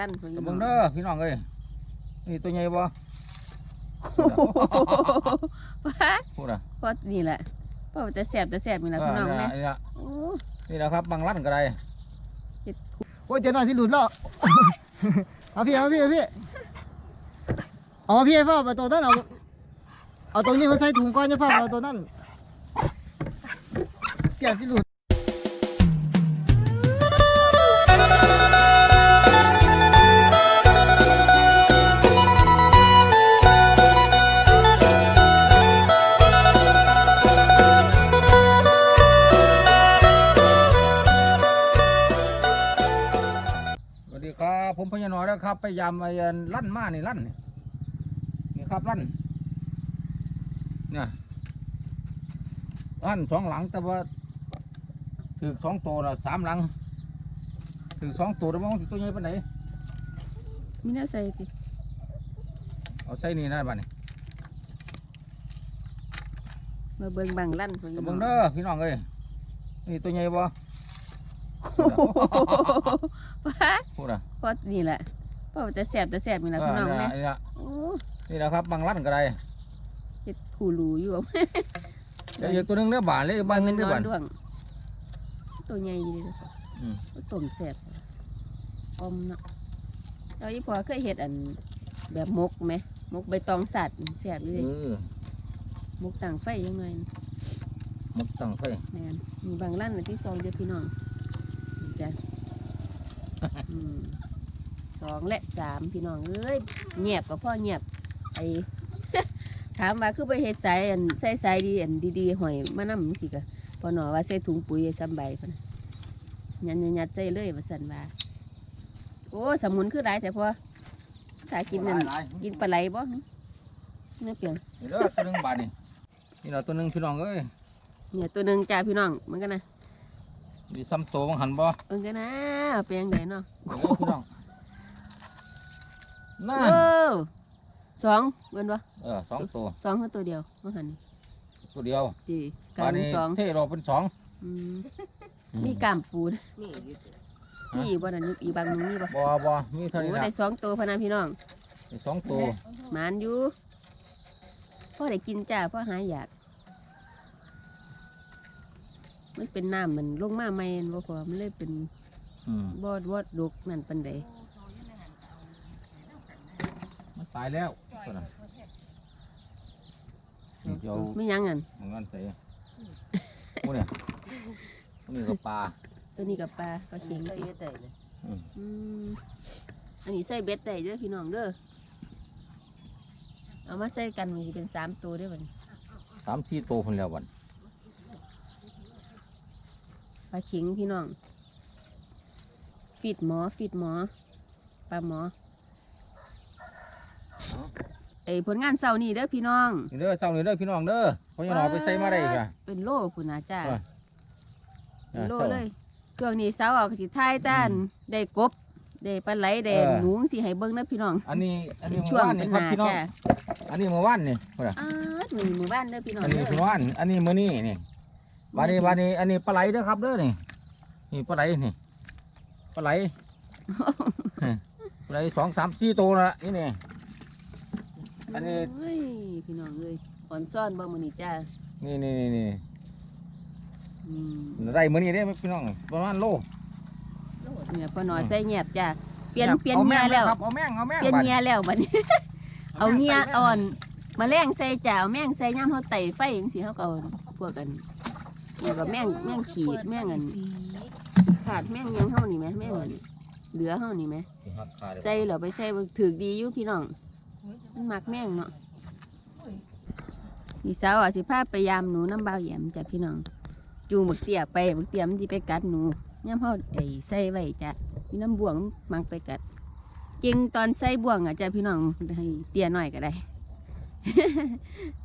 ลั่นเพิ่นเบิ่งเด้อพี่น้องเอ้ยนี่ตัวใหญ่บ่โอ้โหว้าพูดอะพอนี่แหละพอจะแสบจะแสบนี่แหละพี่น้องเออแม่นี่ล่ะโอ้นี่แหละครับบางลั่นก็ได้โอ้ยเจ๊หน่อยสิหลุดแล้วเอาพี่เอาพี่เอาพี่เอามาพี่ให้พ่อเอาตัวนั้นเอาเอาตรงนี้มาใส่ถุงก้อนจะพ่อเอาตัวนั้นเปลี่ยนสิหลุด สวัสดีครับผมพญาน้อยแล้วครับไปยามไอ้อันลั่นมานี่ลั่นนี่นี่ครับลั่นเนี่ยลั่นสองหลังแต่ว่าถือสองตัวละสามหลังถือสองตัวแล้วมันตัวใหญ่ปานไหนมีแนวใส่ติเอาใส่นี่นะบ้านนี่มาเบิ่งบังลั่นเพิ่นเบิ่งเด้อพี่น้องเอ้ยนี่ตัวใหญ่บ่โอ้โห ว้าพูดอะพอนี่แหละพอจะแสบจะแสบนี่แหละเอพี่อน้องนี่แม่ล่ะนี่ล่ะโอ้นี่แหละครับบางลั่นก็ได้เฮ็ดผู้รู้อยู่เดี๋ยวอีกตัวหนึงเด้อบานเลยบ้านหนึงเด้อนบานด้วงตัวใหญ่ดีเลยค่ะอืมต้มแสบอมเนาะเราอีพอเคยเฮ็ดอันแบบมกไหมมกใบตองสัตว์แสบอยู่เอเลยอมกต่างไฟยังไงหมดตั้งไฟแม่นมีบางร้านอันที่ซองเดียวพี่น้องนี่จ้ะ อืมสองและสามพี่น้องเอ้ยเงียบกับพ่อเงียบไอ ถามว่าคือไปเฮ็ดสายอันใส่สายดีอันดีๆหอยมานำสิกะพอหนอว่าใส่ถุงปุ๋ยซ้ำใบพะนะยันยัดๆใส่เลยว่าสันว่าโอ้สมุนคือหลายแต่พอถ้ากินนั่นหลายกินปลาไหลบ่หึเนื้อเปลี่ยนๆนี่เด้อตัวหนึงบานนี่นี่เราตัวหนึงพี่น้องเอ้ยเนี่ยตัวหนึ่งจ้าพี่น้องเหมือนกันนะ มีซ้ำโตบางหันบ่เอิงกันนะเป็นยังไงเนาะเด้อพี่น้องนั่นโอ้สองเว้นวะเออสองตัวสองคือตัวเดียวเมื่อหันนี่ตัวเดียวจีกาบารนมีนี้สองเทเราเป็นสองอืมอืมีกล้ามปูนฮะมีอีกบ่นั่นอีกบางหนึงมีบ่บ่บ่มีเท่าโอ้นี้นะได้สองตัวพะนะพี่น้องมีสองตัวหมานอยู่พ่อได้กินจ้าพ่อหายอยาก มันเป็นน้ำมันลงมาไม่นบ่พอมันเลยเป็นอืมบอดวอดดกนั่นปันใดมันตายแล้วตัวนั้นนี่เจ้าไม่ยังอันมันงั้นใส่พวกเนี่ยพวกนี้ก็ปลาตัวนี้กับปลาก็เข็งสิอืมอืมอันนี้ใส่เบ็ดได้เด้อพี่น้องเด้อเอามาใส่กันมันสิเป็นสามตัวได้อบัดนี้สามสี่ตัวคนแล้ววัน ป ลาเข็งพี่น้องฟีดหมอฟีดหมอปลาหมอไอผลงานเสาร์นี่เด้อพี่น้องนี่เด้อเศร้านี่เด้อพี่น้องเด้อเพราะยังหนอไปใส่มาได้อีกอะเป็นโลคุณนะจ้าเออเป็นโลเศร้าเลยช่วงนี้เสาร์ออกสิท้ายต้านอืมได้กบได้ปลาไหลได้เออหนูสิให้เบิ่งนะพี่น้อง อันนี้อันเป็นี้นเมื่ช่อวงวานเป็นี่นครับหาพี่น้องจ้าอันนี้เมื่อวานนี่พุ่นน่ะอ้าวหนึ่งหมู่บ้านเด้อพี่น้องอันนี้เด้อเมื่อวานอันนี้มื้อนี้นี่ บาดนี้บาดนี้ อันนี้ปลาไหลเด้อครับเด้อนี่นี่ปลาไหลนี่ปลาไหลปลาไหลสองสามสี่ตัวละนี่นี่อันนี้เฮ้ยพี่น้องเอ้ยอ่อนซ่อนบ่มื้อนี้จ้านี่นี่นี่นี่อืมได้มื้อนี้เด้อพี่น้องประมาณโลนี่ล่ะพ่อน้อยใส่เงียบจ้าเปลี่ยนอาเปลี่ยนอาเงียม่งแล้วครับเอาแม่งเอาแม่งเปลี่ยนบัดเงียแล้วบัดนี้ เอาเงียแม่งอ่อนมาแรงใส่จ้าเอาแม่งใส่ย่ำเฮาไต่ไฟจังซี่เฮาก็เอาพวกกัน นี่ก็แม่งแม่งขีดแม่งอันขาดแม่งหยังเฮานี่แหมแม่งอันเหลือเฮานี่แหมสิหักขาเลยใส่แล้วไปใส่ถือดีอยู่พี่น้องมันมักแม่งเนาะพี่สาวอะสิพาไปยามหนูน้ำเบาวแหยมจ้ะพี่น้อง จูงบักเตี้ยไปบักเตี้ยมันสิไปกัดหนูย่ำเฮาไอ้ใส่ไว้จ้ะพี่น้ำบ่วงมันไปกัด จริงตอนใส่บ่วงอะจ้ะพี่น้องให้เตี้ยหน่อยก็ได้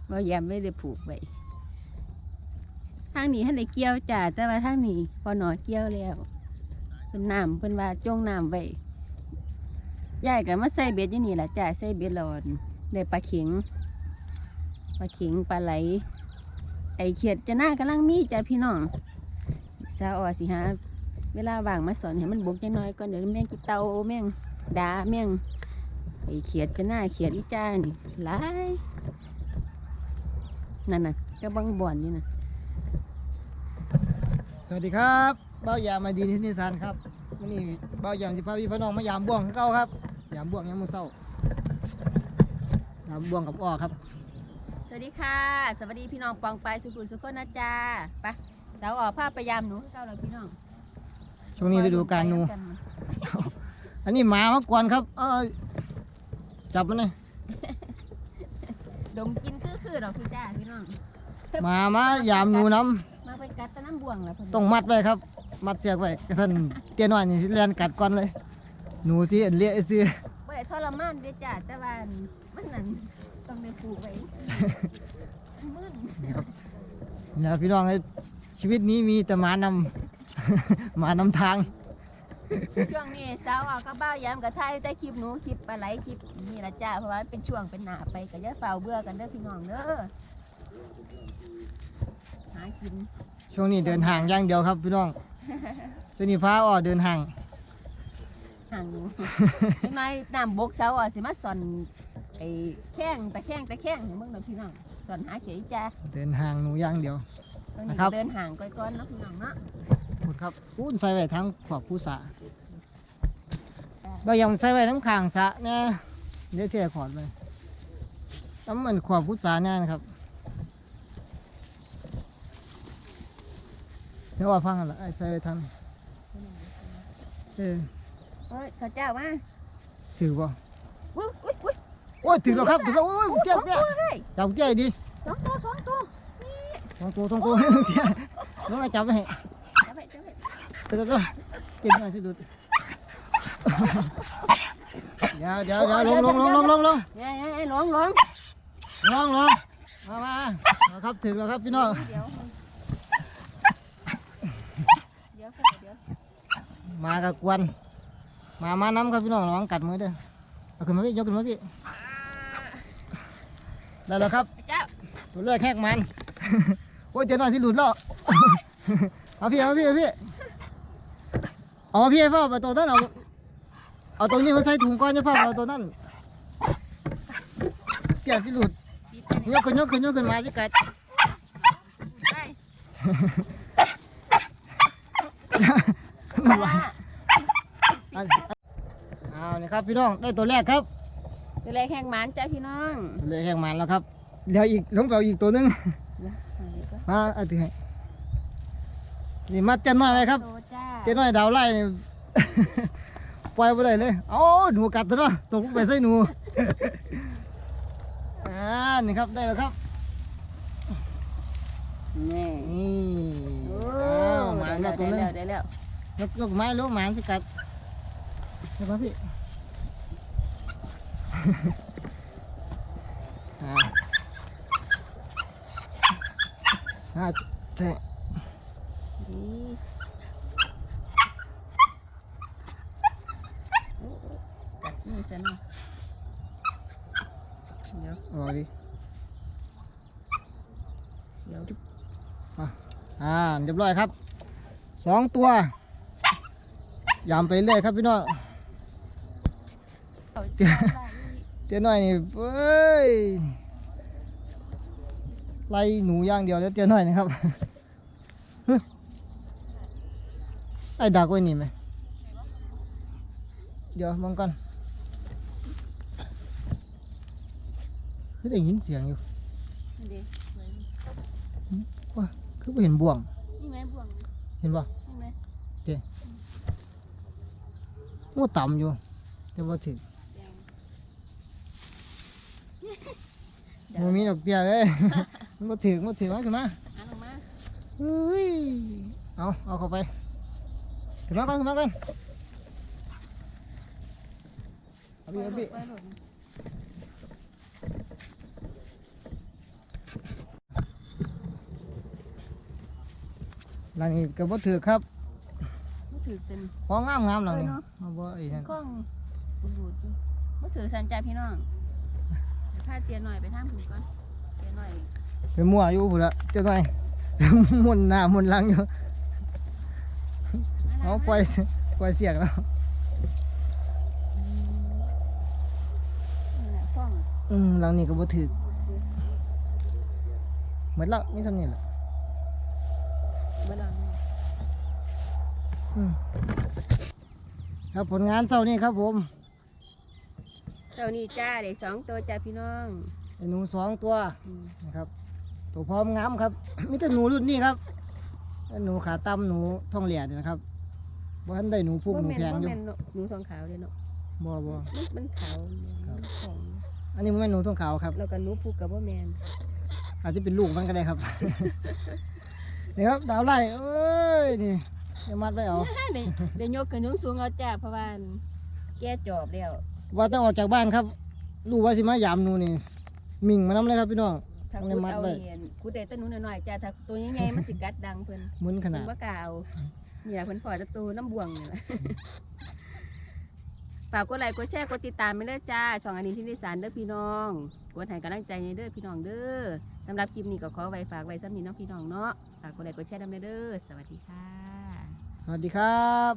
เบาวแหยมไม่ได้ผูกไว้ ทางนี้ให้ได้เกี่ยวจ้ะแต่ว่าทางนี้พอหนอเกี่ยวแล้วเพิ่นน้ำเพิ่นว่าจ้งน้ำไว้ยายก็มาใส่เบ็ดอยู่นี่แหละจ้าใส่เบ็ดหลอนได้ปลาเข็งปลาเข็งปลาไหล ไอเขียดจะหน้ากำลังมีจ้าพี่น้องสาวออสิฮะเวลาว่างมาสอนให้มันบกจังน้อยก่อนเดี๋ยวแม่งกินเตาแม่งดาแม่งไอเขียดก็หน้าเขียดอีจ้านี่หลายนั่นน่ะก็บังบ่อนอยู่น่ะ วัสดีครับเบ้ายามมาดีนิติสานครับวันนี้เบ้ายามสิพาพี่พี่น้องมายามบ่วงคือเก่าครับ ยามบ่วงยามมื้อเช้ายามบ่วงกับอ้อครับ สวัสดีค่ะ สวัสดีพี่น้องปองไปายสุขุมสุขคนนะจ๊ะไปสาวออกภาพพยายามหนูคือเก้าเราพี่น้อง ช่วงนี้ฤดูกาลหนู อันนี้หมามากวนครับ เออจับมันเลยดมกินคือคือๆดอกพี่จ้าพี่น้องหมามายามหนูน้มา ไปกัดแตะน้ำบ่วงแล้วำต้องมัดไว้ครับ มัดเสียกไว้กระสันเตี้ยน้อยนี่สิเลียนกัดก่อนเลย หนูสิเลี้ยซื้อบ่ได้ทรมานเด้อจ้าแต่ว่ามันนั่นต้องได้ปลูกไว้มึนเนี่ยพี่น้องเอ้ยชีวิตนี้มีแต่หมานำ หมานำทาง ช่วงนี้สาวออกก็บ้าวยามกับไทยแต่คลิปหนูคลิปปลาไหลคลิปนี่ละจ้าเพราะว่ามันเป็นช่วงเป็นหนาไปก็อย่าเฝ้าเบื่อกันเด้อพี่น้องเด้อหากิน ช่วงนี้เดินห่างอย่างเดียวครับพี่น้องช่วงนี้พาอ้อเดินห่าง ห่างหนูจังไงน้ำบกเสาอะสิมาสอนไอ้แข้งตะแข้งตะแข้งให้มึงเนาะพี่น้องสอนหาเขียจ้าเดินห่างหนูอย่างเดียว ตอนนี้นะครับก็เดินห่างก้อนๆเนาะพี่น้องเนาะพูดครับพูดใส่ไว้ทั้งขอบผู้สาเรายังใส่ไว้ทั้งข้างสระเนี่ยเดี๋ยวเที่ยขอดไปน้ำมันขอบผู้สาเนี่ยนะครับ ดี๋ยวว่าฟังกันละไอ้ใส่ไว้ทั้งเออเฮ้ยข้าเจ้ามาถือป่ะอุ้ยอุ้ยอุ้ยโอ้ยถือแล้วครับถือแล้วโอ้ยเจ้าสองเจ้าตัวเลยจับเจ้าดีสองตัวสองตัวสองตัวสองตัวเจ้าน้องไอ้จับไว้ให้จับไปจับไปเดี๋ยวเดี๋ยวกินหน่อยสิดูดเดี๋ยวเดี๋ยวเดี๋ยวลงลงลงลงลงลงเฮ้ยเฮ้ยเฮ้ยหลวงหลวงลองลองมามาเอาครับถึงแล้วครับพี่น้อง เดี๋ยวเดี๋ยวเดี๋ยว มากับกวน มามาน้ำครับพี่น้องระวังกัดมือเด้อเอาขึ้นมาพี่ยกขึ้นมาพี่ได้แล้วครับเจ้าตัวแรกแหกมันโอ้ยเจ๊น้อยสิหลุดแล้วเอาพี่เอาพี่เอาพี่เอามาพี่ให้พ่อไปตัวนั้นเอาเอาตรงนี้มาใส่ถุงก้อนจะพ่อเอาตัวนั้นเจ๊สิหลุดยกขึ้นยกขึ้นยกขึ้นมาสิกัด ไปน้ำลายเอาเอานี่ครับพี่น้องได้ตัวแรกครับ ตัวแรกแข่งหมันจ้าพี่น้องตัวแรกแหกมันแล้วครับเดี๋ยวอีกลงไปเอาอีกตัวหนึงเดี๋ยวเอาดีกว่ามาเอาถือให้นี่มัดเจ้าน้อยไว้ครับโตจ้าเจ้าน้อยดาวไล่นี่ปล่อยไปเลยเลยเอ้าหนูกัดซะเนาะตกลงไปใส่หนูอ่านี่ครับได้แล้วครับนี่นี่โอ้อ้าวหมาได้แล้วตัวแล้นึวงได้แล้ว ยกยกไม้ลูกหมาสิกัดใช่ปะพี่อ่าอ่าเท่ดีโอ้โอ้กัดมือฉันเนาะเดี๋ยวรอดิเดี๋ยวอ่าเรียบร้อยครับสองตัว ยำไปเรื่อยครับพี่น้องเอาเดี๋ยวได้อีกเตี้ยน้อยนี่เอ้ยไล่หนูอย่างเดียวแล้วเตี้ยน้อยนะครับฮึไอ้ดักไว้นี่ไหมเดี๋ยวมองก่อนคือได้ยินเสียงอยู่นี่ดิไว้ว่าคือบ่เห็นบ่วงนี่ไหมบ่วงนี่เห็นป่ะนี่ไหมงูต่ำอยู่ แต่ว่าถึงแดงมันมีดอกเตี้ยเอ้ยมันบ่ถึงบ่ถึงมาขึ้นมาอันออกมาเฮ้ยเอาเอาเข้าไปขึ้นมาก่อนขึ้นมาก่อนเอาพี่เอาพี่ไว้หล่นหลังนี้ก็บ่ถือครับไม่ ถือเป็นของงามงามๆเหล่านี่ไอ้นั่นกล้องบุดบูม่มือถือสันใจพี่น้องเดี๋ยวพาเตียหน่อยไปทางผูก่อนเตียหน่อยไปมั่วอยู่พุ่นละเตี้าหน่อย มุนหน้ามุนหลังอยู่เขาปล่อยปล่อยเสียกแล้วอืมอหละกล้องอืมหลังนี้ก็บ่ถึกเหมือนละม่สำนี่แหละ เบดแลว ครับผลงานเช้านี้ครับผมเท่านี้จ้าได้สองตัวจ้าพี่น้องไอ้หนูสองตัวอืมนะครับ ตัวพร้อมงามครับมีแต่หนูรุ่นนี้ครับไอ้หนูขาตั้มหนูท้องเหลี่ยนี่นะครับบ่ทันได้หนูพุ่งบ่หนูแม่นแพงบ่อยู่แม่นเนาะหนูทองขาวเลยเนาะบ่บ่มันมันขาวครับมันของอันนี้มันหนูท้องขาวครับ แล้วก็หนูผูกกับบ่แม่นอาจจะเป็นลูกมันก็ได้ครับนี่ครับดาวไล่เอ้ยนี่ จะมัดไว้เอาได้ได้ยกขึ้นสูงๆเอาจ้าเพราะว่าแก้จอบแล้วว่าต้องออกจากบ้านครับรู้ว่าสิมายามหนูนี่มิ่งมาน้ำเลยครับพี่น้อง ถ้าต้องได้คุดมัดเอาไว้เห็นคุดได้แต้นหนูน้อยๆจ้าถ้าตัวใหญ่ๆมันสิกัดดังเพิ่นหมุนขเพิ่นาดนบ่กล้าเอานี่ล่ะเพิ่นปล่อยแตะตูน้ำบวงนี่ล่ะฝากกดไลค์กดแชร์กดติดตามไปเด้อจ้าช่องอันนี้ที่นิสานเด้อพี่น้องกดให้กำลังใจให้เด้อพี่น้องเด้อสำหรับคลิปนี้ก็ขอไว้ฝากไว้สำหรับนี้เน้องพี่น้องเนาะฝากกดไลค์กดแชร์ดำเด้อสวัสดีค่ะส วัสดีครับ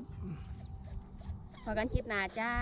พอกันคลิปหน้าจ้า